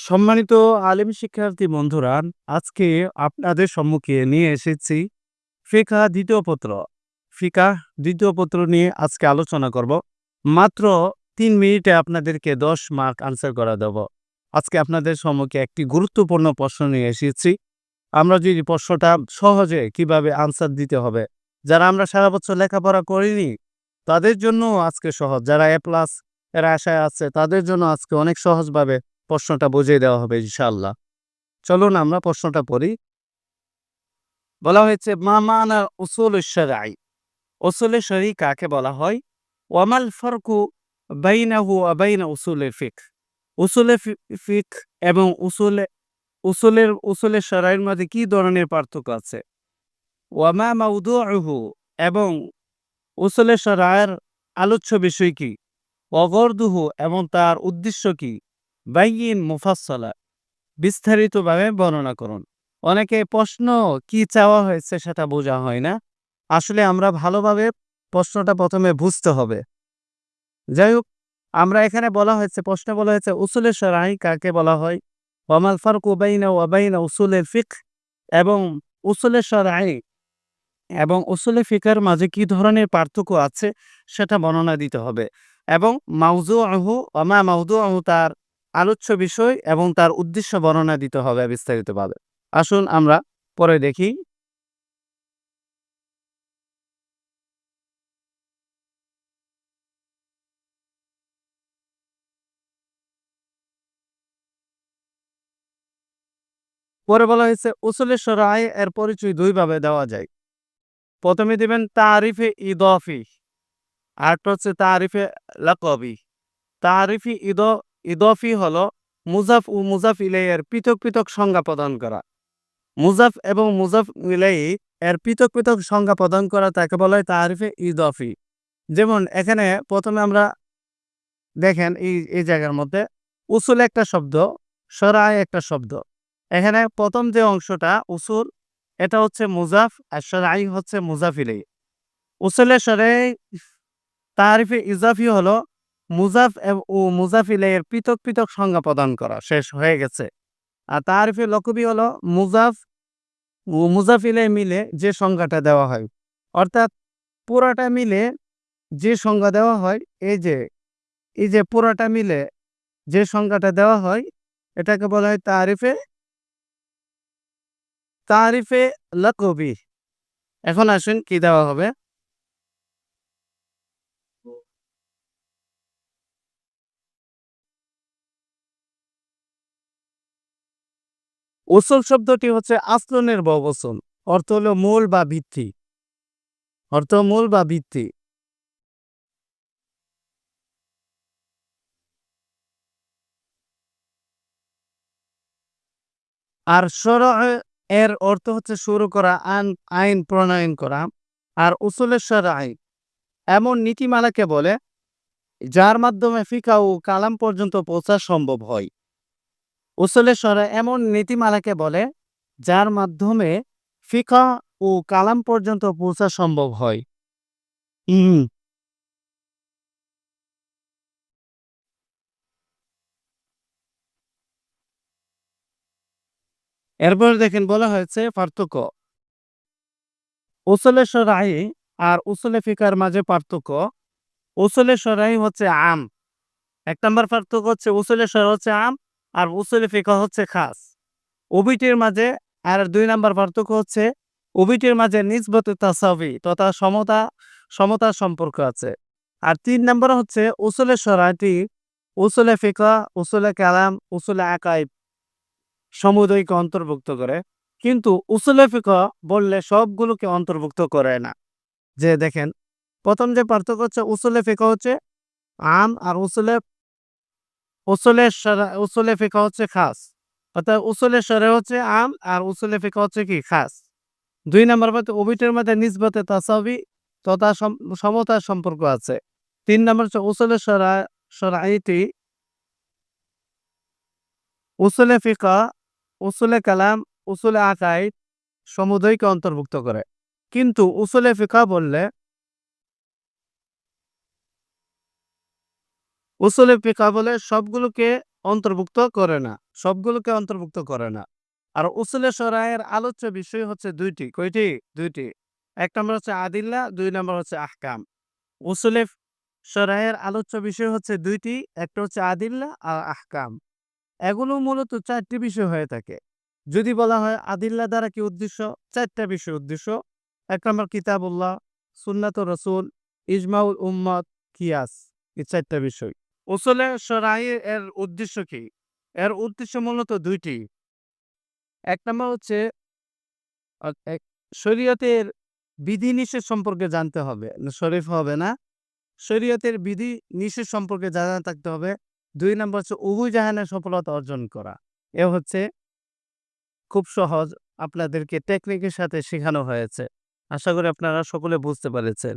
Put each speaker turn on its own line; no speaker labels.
সম্মানিত আলিম শিক্ষার্থী বন্ধুরা, আজকে আপনাদের সম্মুখে নিয়ে এসেছি ফিকহ দ্বিতীয় পত্র। ফিকাহ দ্বিতীয় পত্র নিয়ে আজকে আলোচনা করব। মাত্র তিন মিনিটে আপনাদেরকে ১০ মার্ক আনসার করা দেব। আজকে আপনাদের সম্মুখে একটি গুরুত্বপূর্ণ প্রশ্ন নিয়ে এসেছি। আমরা যদি প্রশ্নটা সহজে কীভাবে আনসার দিতে হবে, যারা আমরা সারা বছর লেখাপড়া করিনি, তাদের জন্যও আজকে সহজ। যারা এ প্লাস এর আশায় আছে, তাদের জন্য আজকে অনেক সহজভাবে প্রশ্নটা বুঝিয়ে দেওয়া হবে ইনশাআল্লাহ। চলুন আমরা প্রশ্নটা পড়ি। বলা হয়েছে, মা মানা উসুল শরঈ উসুল শরঈ কাকে বলা হয়? ওয়ামাল ফারকু বাইনাহু বাইনা উসুলিল ফিকহ উসুলে ফিকহ এবং উসুলে, উসুলের, উসুলে শরঈর মধ্যে কি ধরনের পার্থক্য আছে? ওয়ামা মাউদুউহু এবং উসুলে শরঈর আলোচ্য বিষয় কি? ওয়াগরদুহু এবং তার উদ্দেশ্য কি? বাইয়িন মুফাসসালা বিস্তারিতভাবে বর্ণনা করুন। অনেকে প্রশ্ন, কি চাওয়া হয়েছে সেটা বোঝা হয় না। আসলে আমরা ভালোভাবে প্রশ্নটা প্রথমে বুঝতে হবে। যাই হোক, আমরা এখানে বলা হয়েছে, প্রশ্নে বলা হয়েছে উসুলে শরঈ কাকে বলা হয়? ওয়ামাল ফারকু বাইনা ওয়া বাইনা উসুলিল ফিকহ এবং উসুলে শরঈ এবং উসুলে ফিকার মাঝে কি ধরনের পার্থক্য আছে সেটা বর্ণনা দিতে হবে এবং মাউজু আহু ওয়া মা মাউদুউহু তার আলোচ্য বিষয় এবং তার উদ্দেশ্য বর্ণনা দিতে হবে বিস্তারিতভাবে। আসুন আমরা পরে দেখি। পরে বলা হয়েছে উসুলে শরঈ এর পরিচয় দুইভাবে দেওয়া যায়। প্রথমে দিবেন, তারিফে ইদাফি আরেকটা হচ্ছে, তারিফে লাকবি। তারিফি ইদ ইদাফি হল মুজাফ ও মুজাফ ইলাইহির পৃথক পৃথক সংজ্ঞা প্রদান করা। মুজাফ এবং মুজাফ ইলাইহি এর পৃথক পৃথক সংজ্ঞা প্রদান করা তাকে বলা হয় তারিফে ইদাফি। যেমন এখানে প্রথমে আমরা দেখেন এই এই জায়গার মধ্যে উসুল একটা শব্দ, শরঈ একটা শব্দ। এখানে প্রথম যে অংশটা উসুল এটা হচ্ছে মুজাফ আর সরাই হচ্ছে মুজাফ ইলাইহি। উসুলে শরঈ তারিফে ইজাফি হলো মুজাফ ও মুজাফ ইলাইহির পৃথক পৃথক সংজ্ঞা প্রদান করা শেষ হয়ে গেছে। আর তারিফে লকবি হলো মুজাফ ও মুজাফ ইলাইহি মিলে যে সংজ্ঞাটা দেওয়া হয়। অর্থাৎ পুরাটা মিলে যে সংজ্ঞা দেওয়া হয়, এই যে এই যে পুরাটা মিলে যে সংজ্ঞাটা দেওয়া হয়, এটাকে বলা হয় তারিফে তারিফে লকবি। এখন আসুন কি দেওয়া হবে? উসুল শব্দটি হচ্ছে আসলনের বহুবচন। অর্থ হলো মূল বা ভিত্তি। অর্থ মূল বা ভিত্তি। আর শরঈ এর অর্থ হচ্ছে শুরু করা আন আইন প্রণয়ন করা। আর উসুলে আইন এমন নীতিমালাকে বলে, যার মাধ্যমে ফিকা ও কালাম পর্যন্ত পৌঁছা সম্ভব হয়। উসুলে শরঈ এমন নীতিমালাকে বলে, যার মাধ্যমে ফিকা ও কালাম পর্যন্ত পৌঁছা সম্ভব হয়। এরপর দেখেন বলা হয়েছে পার্থক্য। উসুলে শরঈ আর উসুলে ফিকার মাঝে পার্থক্য। উসুলে শরঈ হচ্ছে আম। এক নম্বর পার্থক্য হচ্ছে উসুলে শরঈ হচ্ছে আম আর উসুলে ফিকহ হচ্ছে খাস। উভয়টির মাঝে আর দুই নাম্বার পার্থক্য হচ্ছে ওবিটির মাঝে নিসবতে তাসাউই তথা সমতা সমতার সম্পর্ক আছে। আর তিন নাম্বার হচ্ছে উসুলে শরঈটি উসুলে ফিকা উসুলে কালাম, উসুলে আকাইদ সমুদয়কে অন্তর্ভুক্ত করে। কিন্তু উসুলে ফিকা বললে সবগুলোকে অন্তর্ভুক্ত করে না। যে দেখেন প্রথম যে পার্থক্য হচ্ছে উসুলে ফিকা হচ্ছে আম আর উসুলে উসুলে শরঈ উসুলে ফিকহ হচ্ছে খাস। অর্থাৎ উসুলে সরে হচ্ছে আম আর উসুলে ফিকহ হচ্ছে কি খাস। দুই নম্বর মধ্যে উভয়টির মধ্যে নিজবতে তাসাউই তথা সমতার সম্পর্ক আছে। তিন নম্বর হচ্ছে উসুলে সরা সরাইটি উসুলে ফিকা উসুলে কালাম, উসুলে আকাইদ সমুদয়কে অন্তর্ভুক্ত করে। কিন্তু উসুলে ফিকা বললে উসুলে ফিকহ বলে সবগুলোকে অন্তর্ভুক্ত করে না, সবগুলোকে অন্তর্ভুক্ত করে না। আর উসুলে সরায়ের আলোচ্য বিষয় হচ্ছে দুইটি। কয়টি? দুইটি। এক নম্বর হচ্ছে আদিল্লা, দুই নম্বর হচ্ছে আহকাম। উসুলে সরায়ের আলোচ্য বিষয় হচ্ছে দুইটি, একটা হচ্ছে আদিল্লা আর আহকাম। এগুলো মূলত চারটি বিষয় হয়ে থাকে। যদি বলা হয় আদিল্লা দ্বারা কি উদ্দেশ্য? চারটা বিষয় উদ্দেশ্য। এক নম্বর কিতাবুল্লাহ সুন্নাত রসুল, ইজমাউল উম্মত, কিয়াস। এই চারটা বিষয়। উসুলে সরাই এর উদ্দেশ্য কি? এর উদ্দেশ্য মূলত দুইটি। এক নম্বর হচ্ছে শরীয়তের বিধি নিষেধ সম্পর্কে জানতে হবে। শরীফ হবে না। শরীয়তের বিধি নিষেধ সম্পর্কে জানা থাকতে হবে। দুই নম্বর হচ্ছে উভয় জাহানের সফলতা অর্জন করা। এ হচ্ছে, খুব সহজ আপনাদেরকে টেকনিকের সাথে শেখানো হয়েছে। আশা করি আপনারা সকলে বুঝতে পেরেছেন।